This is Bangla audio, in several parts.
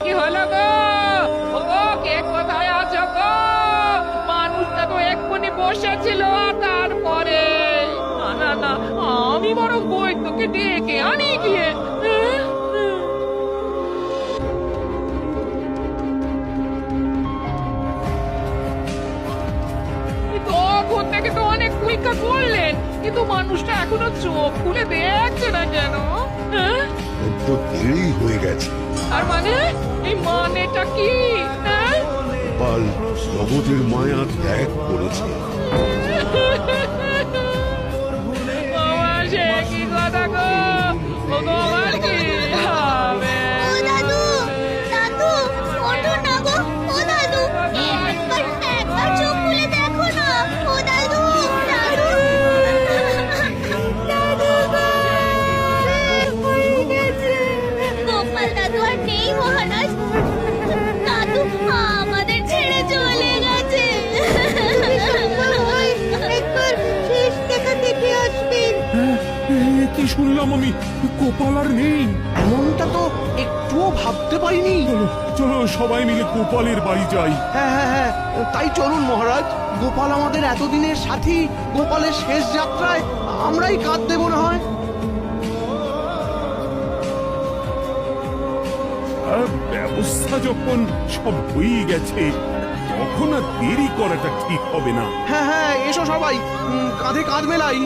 কি হলো গো? ও কে কোথায় আছো গো? মানুষটা তো এক্ষুনি বসেছিল তারপরে? না না আমি বরং বৈদ্যকে ডেকে আনি গিয়ে। থেকে তো অনেক পরীক্ষা করলেন, কিন্তু মানুষটা এখনও চোখ খুলে দেখছে না কেন? তো দেরি হয়ে গেছে। আর মানে এই মানেটা কি? হ্যাঁ? পাল জগতের মায়া ত্যাগ করেছে। কি শুনলাম আমি? গোপাল আর নেই। এমনটা তো একটুও ভাবতে পারিনি। চলো চলো সবাই মিলে গোপালের বাড়ি যাই। হ্যাঁ হ্যাঁ হ্যাঁ তাই চলুন মহারাজ। গোপাল আমাদের এতদিনের সাথী গোপালের শেষ যাত্রায় আমরাই কাঁদ দেবো না হয়। ব্যবস্থা যখন সব হয়ে গেছে তখন আর দেরি করাটা ঠিক হবে না। হ্যাঁ হ্যাঁ এসো সবাই। কাঁধে কাঁধ মেলাই।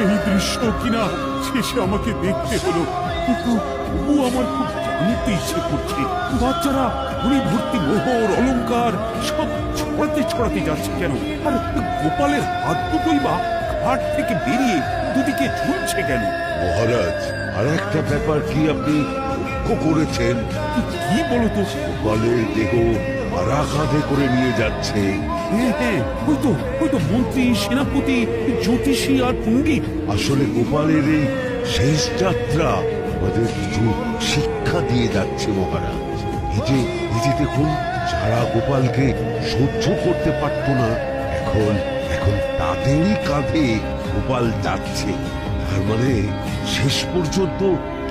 এই দৃশ্য কিনা শেষে আমাকে দেখতে হলো। কিন্তু তবু আমার খুব জানতে ইচ্ছে করছে। বাচ্চারা ঘুড়ি ভর্তি মোহর অলংকার সব ছড়াতে ছড়াতে যাচ্ছে কেন? আর গোপালের হাত দুটোই বা ঘাট থেকে বেরিয়ে দুদিকে ঝুলছে কেন? মহারাজ আর একটা ব্যাপার কি আপনি লক্ষ্য করেছেন? কি- কি বলতো গোপালের দেহ কাঁধে করে নিয়ে যাচ্ছে। হ্যাঁ হ্যাঁ সেনাপতি, জ্যোতিষী আর গোপালের শেষ যাত্রা শিক্ষা দিয়ে যাচ্ছে মহারাজ। এই যে দেখুন, যারা গোপালকে সহ্য করতে পারত না, এখন এখন তাদেরই কাঁধে গোপাল যাচ্ছে। তার মানে শেষ পর্যন্ত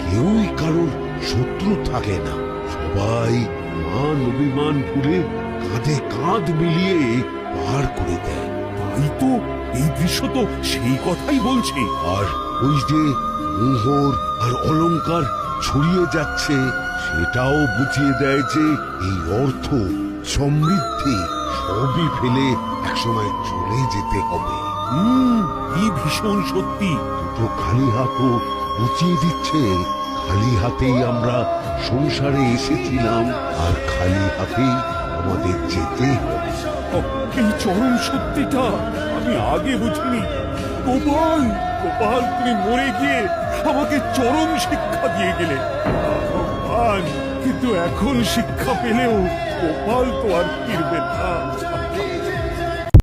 কেউই কারোর শত্রু থাকে না। সবাই মান অভিমান ভুলে কাঁধে কাঁধ মিলিয়ে পার করে দেয়। তাই তো এই দৃশ্য তো সেই কথাই বলছে। আর ওই যে মোহর আর অলংকার ছড়িয়ে যাচ্ছে সেটাও বুঝিয়ে দেয় যে এই অর্থ সমৃদ্ধি সবই ফেলে একসময় চলে যেতে হবে। হুম কি ভীষণ সত্যি। দুটো খালি হাতও বুঝিয়ে দিচ্ছে। খালি হাতেই আমরা সংসারে এসেছিলাম আর খালি হাতেই আমাদের যেতে এই চরম সত্যিটা? আমি আগে বুঝিনি। গোপাল গোপাল, তুমি মরে গিয়ে আমাকে চরম শিক্ষা দিয়ে গেলে। গোপাল কিন্তু এখন শিক্ষা পেলেও গোপাল তো আর ফিরবে না।